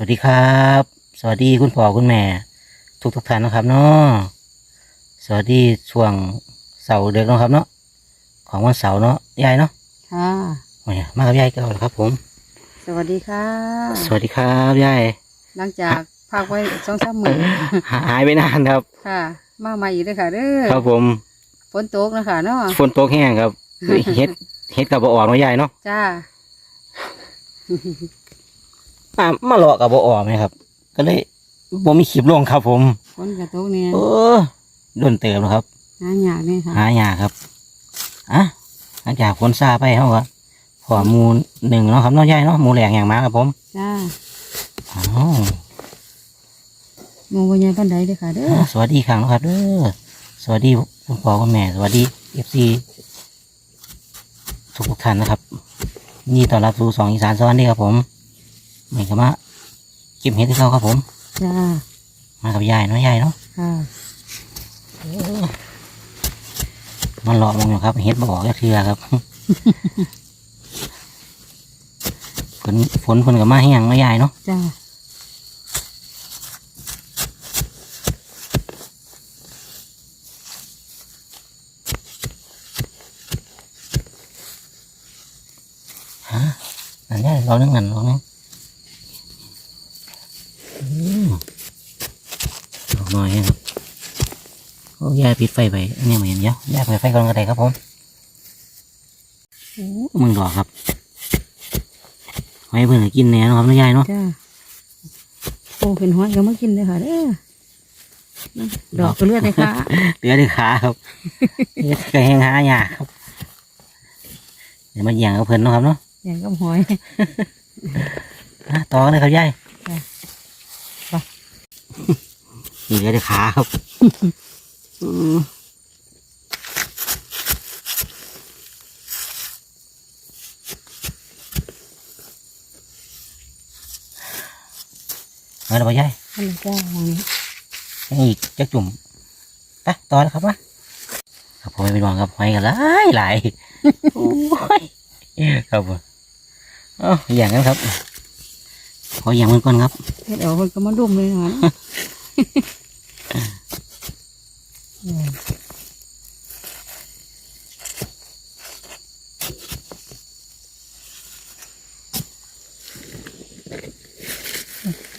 วัสดีครับ สวัสดีคุณพ่อคุณแม่ ทุกทุกๆท่านนะครับเนาะสวัสดีช่วงเสาร์เดือนนาะครับเนาะของวันเสาร์เนาะยายเนาะค่ะโอ้ยมากับยายเก่าแล้วครับ ผม สวัสดีค่ะ สวัสดีครับยายหลังจากพักไว้สองสามมื้อหาหายไปนานครับ ค่ะ มาใหม่อีกเลยค่ะเด้อครับผมฝนตกนะคะเนาะฝนตกแห้งครับเฮ็ดเฮ็ดกับบ่ออกเนาะยายเนาะจ้า มามาหลอกกับบ่ออกไหมครับ ก็เลยบ่มีคลิปลงครับ ผมฝนกระตกเนี่ยเออโดนเติมแล้วครับ หาอยากเนี่ยค่ะหายากครับอะหลังจากคนซาไปเขาก็พอหมูหนึ่งเนาะครับเน้องใหญ่เนาะหมูแหลงอย่างมาครับผมจ้าอ้าวหมูบใหญ่ปันใดเลยค่ะ เด้อสวัสดีครั้งนะครับเด้อสวัสดีคุณพ่อคุณแม่สวัสดีเอฟซีทุกๆท่านนะครับนี่ต้อนรับสู่สองอีสานสวัสดีครับผมเหมือ นกับมาเก็บเห็ดที่เขาครับผม จ้ามากับยายเนาะยายเนาะค่ะมันหลอกมองอยู่ครับเห็ดบออกก็เทือครับ ฝนฝนฝนกับมาให้ยังเนาะยายเนาะจ้าฮะนั่นได้รอนึงนั่นรอนึงอืม ดอกน้อยครับโอ้ยายปิดไฟไปอันนี้เหมือนเยอะยายเปิดไฟก่อนก็ได้ครับผมโอ้มึงดอกครับไว้เพื่อนให้กินแหน่เนาะครับน้อยายเนาะจ้าโอ้เป็นหัวก็มากินเลยค่ะเด้อดอกก็เลือดเลยค่ะเหลือแต่ขาครับเฮ็ดก็แห้งหายากครับเดี๋ยวมาเยี่ยงกับเพื่อนเนาะครับเนาะอย่างกับหอยอะต่อกันเลยครับยาย ไปไป นี่เหลือแต่ขาครับอืมมาแล้วบ่ยายอันนี้จ้าหอยยังอีกจะจุ่มไปต่อแล้วครับมาครับผมไม่เป็นหวังครับหอยกันหลายหลายโอ้ยครับผมเอ้าอย่างนั้นครับ ขออย่างมันก่อนครับเฮ็ดเอาคนก็มาดุมเลยค่ะ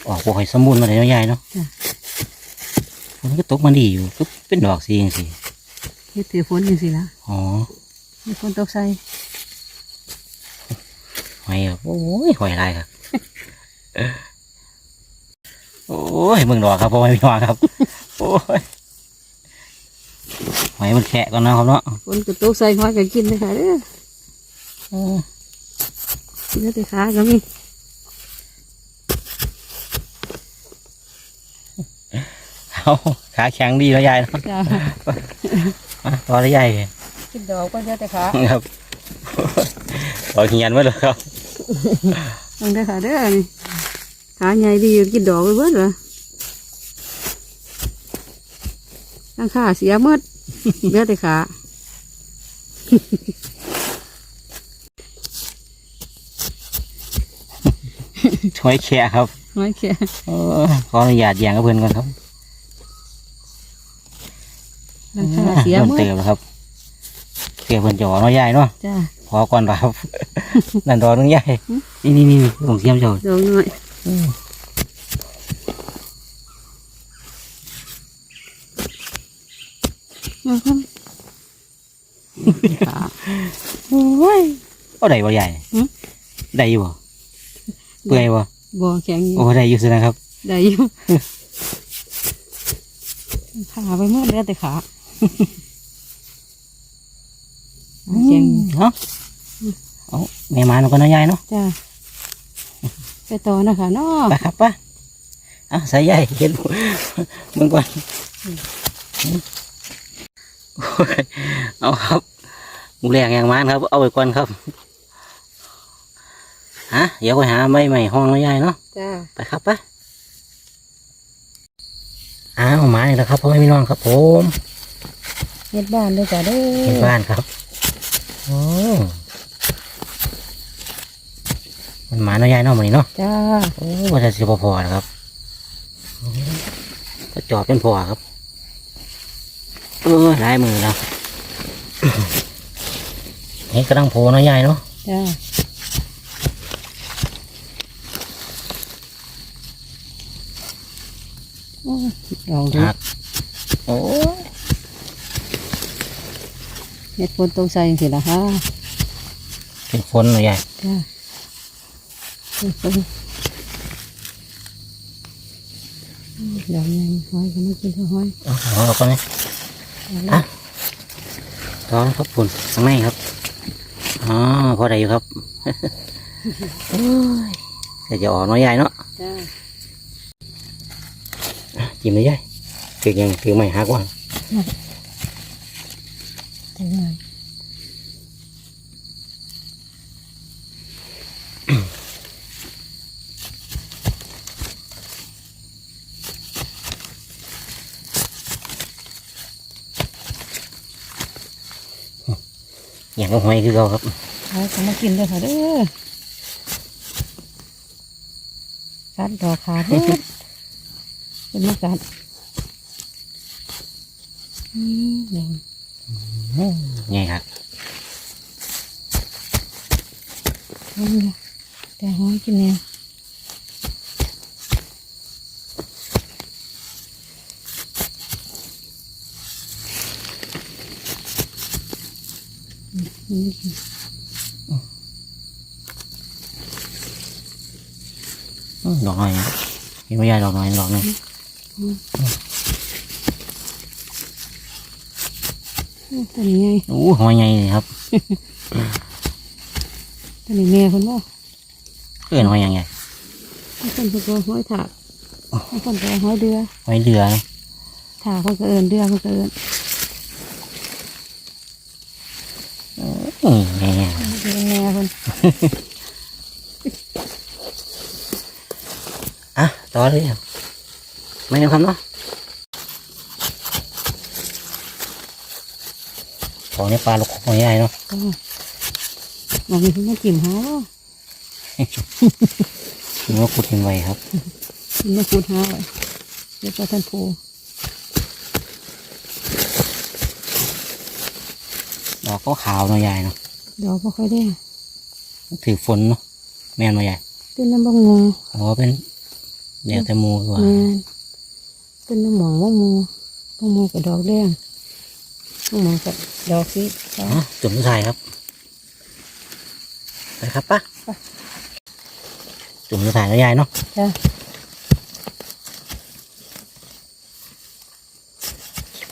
ออกบ่ค่อยสมบูรณ์มาเลยเนาะยายเนาะมันก็ตกมันดีอยู่ก็เป็นดอกสีอย่างสิเฮ็ดถือฝนจังซี่ล่ะอ๋อมีฝนตกใส่หอยครับโอ้ยหอยลายครับ โอ้ยมึงดอกครับพ่อไม่มีหวังครับ โอ้ย หอยมันแขะก่อนนะครับเนาะฝนก็ตกใส่หอยก็กินเลยค่ะเด้ออืมกินแล้วแต่ขาก็มีเอาขาแข็งดีแล้วยายเนาะจ้ามาต่อแล้วยายกินดอกก็เยอะแต่ขาครับต่อเหียนไว้เลยครับลงได้ค่ะเด้อนี่ขาใหญ่ดีอยู่กินดอกไปเบิดเหรอตั้งขาเสียหมด เหลือแต่ขาช่วยแขะครับหอยแค่เออขออนุญาตแย่งกับเพื่อนก่อนครับตั้งขาเสียริ่หมมดเติมแล้วครับเสียเพื่อนจะออกเนาะยายเนาะจ้าพอก่อนครับนั่นดอกนึงยายนี่นี่นี่ผมเสียมเจ้าดอกหน่อยมาครับขา โอ้ยเอาได้บ่ใหญ่หืมได้อยู่บ่เปื่อยบ่บ่อแข็งอยู่โอ้ได้อยู่สินะครับ ได้อยู่ขาไปหมดเหลือแต่ขาแข็งอยู่เนาะเอาแม่มาหนูก็น้อยยายเนาะจ้าไปต่อนะคะเนาะไปครับป้าเอาใส่ยายเห็นมึงก่อนโอ้ย เอาครับหมูแรงอย่างมานครับ เอาไปก่อนครับฮะเดี๋ยวไปหาใบใหม่ห้องน้อยยายเนาะจ้าไปครับไปอ้าวมาอีกแล้วครับพ่อแม่พี่น้องครับ ผมเฮ็ดบ้านเลยจ้ะเด้อเห็นบ้านครับโอ้มันหมาเนาะยายเนาะมันนี่เนาะจ้าโอ้ว่าจะสิบพอนะครับก็จอบเป็นพอครับ เออลายมือแล้วนี่กำลังโผล่เนาะยายเนาะจ้าโอ้ยลองดูหักโอ้ยเม็ดฝนตกใส่สิละฮะเป็นฝนเนาะยายจ้าเม็ดฝนอืมดอกใหญ่หอยก็ไม่กินเท่าหอยเอาเอาเอาก่อนเลยเอาละอะท้องครับปุ่นข้างในครับอ๋อพอได้อยู่ครับโอ้ยแต่จะออกเนาะยายเนาะจ้าอะจิ้มเลยยายถือยังถือไม่หักว่ะ จังเลย อย่างก็หอยคือเราครับหอยก็มากินเลยค่ะเด้อกัดดอกขาดเด้อเป็นมากัดอืมเดี๋ยวไงครับเอาเนี่ยแต่หอยกินเนี่ยอืมอืม อืม ดอกหน่อยนะเห็นไหมยายดอกหน่อยดอกหนึ่งตัวนี้ไงโอ้หอยใหญ่เลยครับตัวนี้แม่คนบ่เพื่อนหอยยังไงให้คนเพิ่นก็ห้อยถากให้คนก็ห้อยเดือหอยเดือนะถากคนก็เอินเดือคนก็เอิน อืมไงไงเป็นแม่คนอะต่อเลยครับไม่เอาคำเนาะของในปลาลูกหอยใหญ่เนาะก็มองมีคนมาจิ้มหาว่าถึงว่าขุดทิ้งไว้ครับมันมาพูดหาไว้เดี๋ยวก็ท่านโดอกก็ขาวเนาะยายเนาะดอกบ่ค่อยได้ถือฝนเนาะแม่นมาใหญ่เป็นน้ำบังงูอ๋อเป็นเดี๋ยวแต่หมูดีกว่าแม่นเป็นน้ำหมองบังงูบังงูกับดอกแดงบังหมองกับดอกสีฟ้าอ๋อจุ่มใส่ครับไปครับปะไปจุ่มใส่แล้วยายเนาะจ้า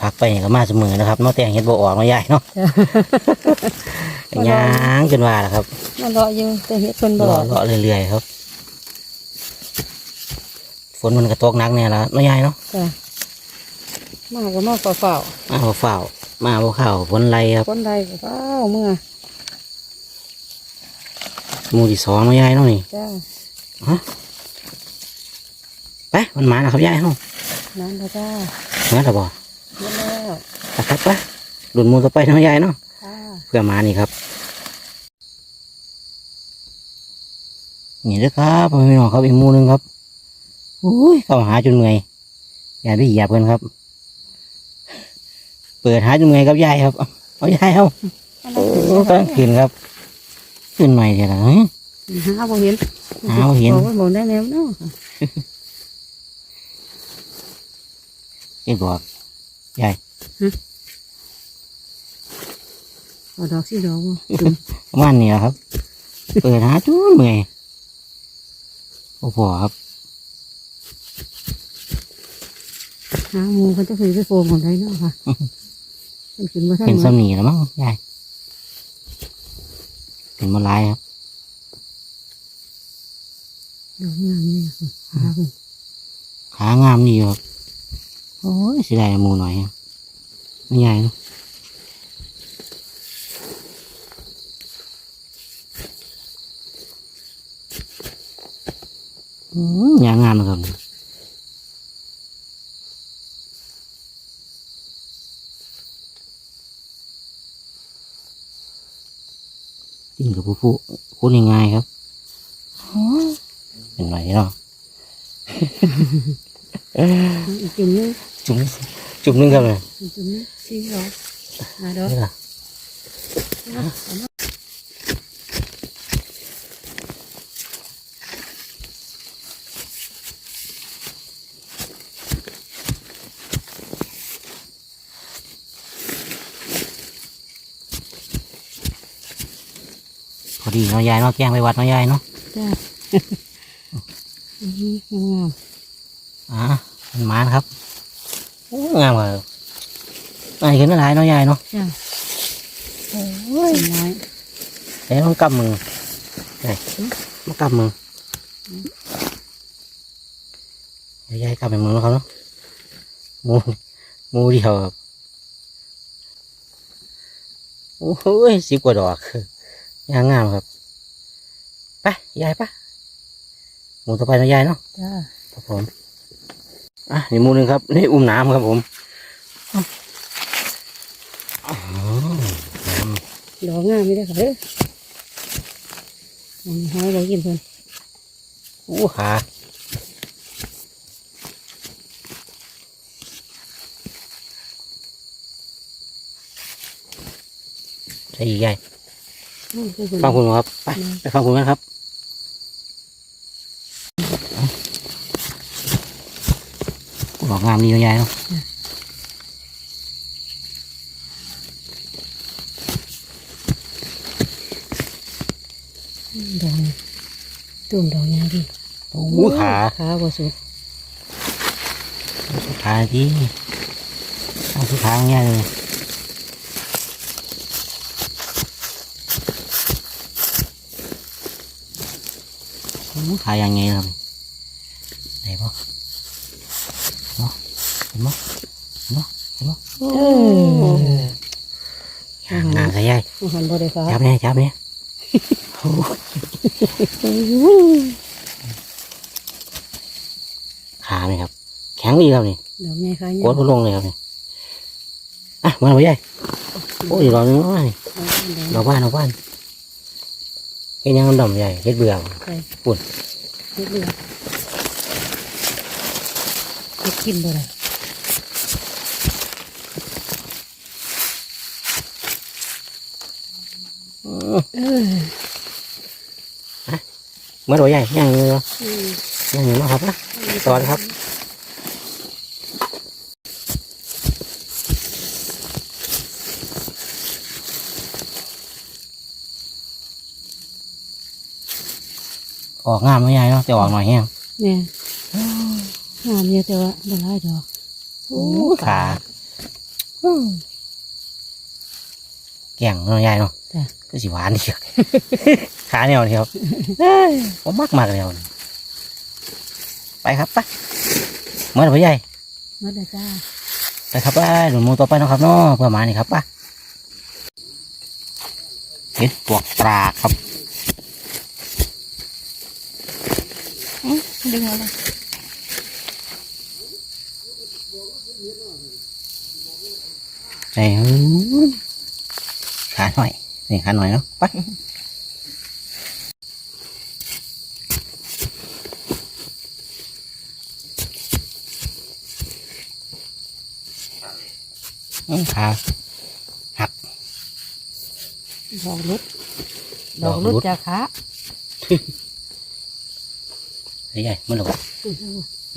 พัก ไปนี่ก็มาเสมอนะครับเนอกแต่งเห็ดบ่ออกเนาะยายเนาะจ้าย่างจนว่าแหละครับมันเลาะอยู่แต่เห็ดคนบเลอาะกเลาะเรื่อยๆครับ ฝนมันก็ตกหนักเนี่ยละเนาะยายเนาะจ้ามาก็มาเฝ้ามาบ่เฝ้ามาบ่เข้าฝนไรครับๆคนใดก็เฝ้าเมื่อหมูที่สองเนาะยายเนาะนี่จ้าไปมันมาแล้วครับยายเฮานั่นละจ้ามาแล้วบ่ เมื่อแล้วไปครับไปหลุนหมูต่อไปเนาะยายเนาะเพื่อมานี่ครับ นี่ด้อครับพ่อแม่พี่น้องครับอีกมูหนึงครับอุ้ยเข้าหาจนเมื่อยยายไปเหยียบเพิ่นครับ เปิดหาจนเมื่อยครับยายครับเอาเอายายเอากำลังขึ้นครับ ขึ้นใหม่เดี๋ยวนะเฮ้ยหาบ่เห็นหาบ่เห็นบอกว่าบอกได้แล้วเนาะเอ็ดบอก ยายเอาดอกสีดอกบ่จุ่มประมาณนี้แหละครับ เปิดหาจนเมื่อยโอ้โหครับหาหมูเขาจะเคยไปโฟมของใดเนาะค่ะมันขึ้นมาทางเป็นไหนสำนีแล้วมั้งยายเป็นมาลายครับดอกงามนี่ค่ะหาเพิ่นขางามดีครับโอ้ยเสียดายหมูหน่อยครับ ไม่ใหญ่เนอะอืมยางงามนะครับกิน กับผู้ผู้คุ้นง่ายๆครับเป็นไรเนาะอีกจุ่มนึงจุ่ม มันมานครับโอ้งามเลยอันนี้ขึ้นมาหลายเนาะยายเนาะๆจ้าโอ้ยน้อยเดี๋ยวต้องกำมือไงมากำมือเดี๋ยวยายกำไปมือแล้วเขาเนาะหมูหมูเดียวครับโอ้โหสิบกว่าดอกยางงามครับไปยายปะหมูต่อไปเนาะยายเนาะจ้าครับผม อะนี่หมูหนึ่งครับ นี่อุ้มน้ำครับผมอ๋อน้ำดอกงามไม่ได้ค่ะเด้ออันนี้ห้อยไว้กินเพิ่นอู้ขาใช่อีกใหญ่อืมคือเพิ่นฟังคุณครับ ไปไปฟังคุณกันครับ อกงามดีเนาะยายเนาะดอกนี่ตุ่มดอกใหญ่ดิอู้ขาขาบ่สุดขาดีเอาสุดขาของยายเลยอู้ขายังไงครับไหนบ่เนาะเห็นบ่เห็นบ่เห็นบ่เอออย่างงามใส่ยายอาหารบ่ได้ฟ้าจับเนี่ยจับเนี่ยโอ้ขาไหมครับ แข็งดีครับนี่ดอกใหญ่ขาใหญ่กดพุ่ลงเลยครับนี่อะมาเลยยายโอ้ยรอนึงว่าดอกบ้านดอกบ้านเฮ็ดยังดำใหญ่เฮ็ดเบื่อใส่ปุ่นเฮ็ดเบื่อเฮ็ดกินบ่ได้ อื้อ เออเมื่อดอกใหญ่ยังอยู่เนาะอืมยังอยู่เนาะครับนะสวัสดีครับออกงามไม่ใหญ่เนาะแต่ออกหน่อยแห้งแม่งามเยอะแต่ว่าบ่หลายดอกโอ้ขาแก่งเนาะยายเนาะจ้ะ ก็สิหวานดีครับขาแนวนี่ครับผมมากมากแนวนี่ไปครับไปเมื่อไหร่พ่อใหญ่หมดแล้วจ้าไปครับไปหนุนหมูต่อไปเนาะครับเนาะเพื่อหมานี่ครับไปเห็ดปวกปลาครับดึงเอาเลยใจเฮ้ยขาหน่อยนี่ขาหน่อยเนาะไปอืมขาดอกรุดดดออกกรุรุดดจากขาไอ้ใหญ่มันหลบอืมเดี๋ย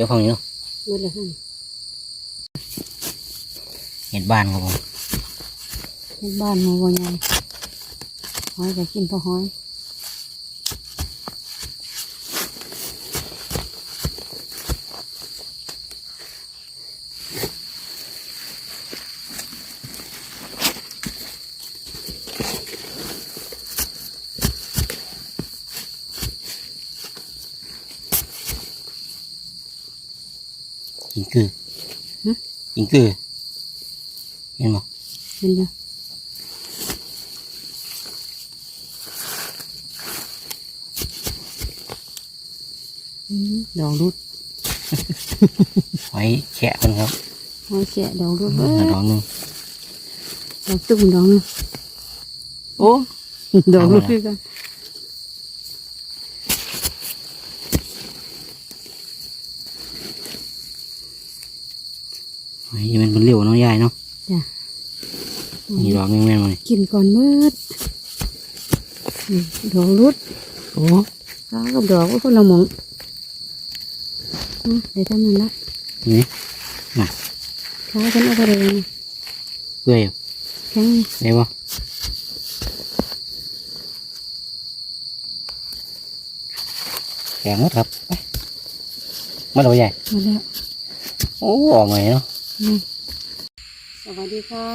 วฟังนี้เนาะหมดแล้วหั่นเห็ดบ้านครับผมเฮ็ อยก็กินพอหอยกินคือกินคือเห็นมั้เห็นบ่ อกรุดหอยแฉะมันครับหอยแฉะดอกรุดเบ้ดอกนึงดอกตุ้มดอกนึงโอ้ดอกรุดคือกันหอยมันเป็นเหลวน้องใหญ่เนาะจ้ะนี่ดอกแม่นๆมากินก่อนมืดดอกรุดโอ้ดอกกับดอกก็คนละมอง เดี๋ยวทำนั่นละนี่ข้าวฉันเอาไปเลยเปื่อยอยู่แข็งนี่ได้ปะแข็งหมดครับไปมาดูใหญ่มาแล้วโอ้ออกใหม่เนาะนี่สวัสดีค่ะ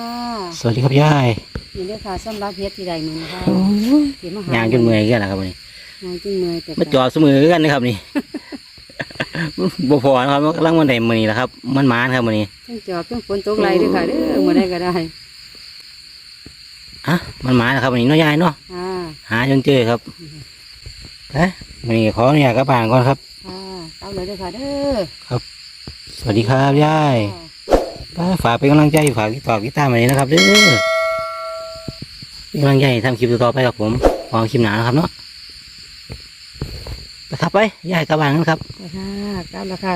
สวัสดีครับยายนี่เด้อค่ะสำหรับเฮ็ดที่ใดมือนะคะโอ้ยที่มาหายางจนเมื่อยกันแล้วครับวันนี้ยางจนเมื่อยแต่มาจอดเสมอกันนะครับนี่ บ่พอนะครับกำลังมันได้มือนี้แหละครับ มันมานครับมือนี้ทั้งจอบทั้งฝนตกไหลด้วยค่ะเด้อมาได้ก็ได้อะมันมานนะครับวันนี้เน้อยยายเนาะค่ะหาจนเจอครับเอ๊ะวันนี้ขออนุญาตกลับบ้านก่อนครับค่ะเอาเลยเด้อค่ะเด้อสวัสดีครับยายป้าฝากเป็นกำลังใจฝากติดต่อติดตามมาเลยนะครับเด้อเป็นกำลังใจให้ทำคลิปต่อๆไปกับผมพอคลิปหนานะครับเนาะ ครับไปยายกระบังนะครับค่ะกลับแล้วค่ะ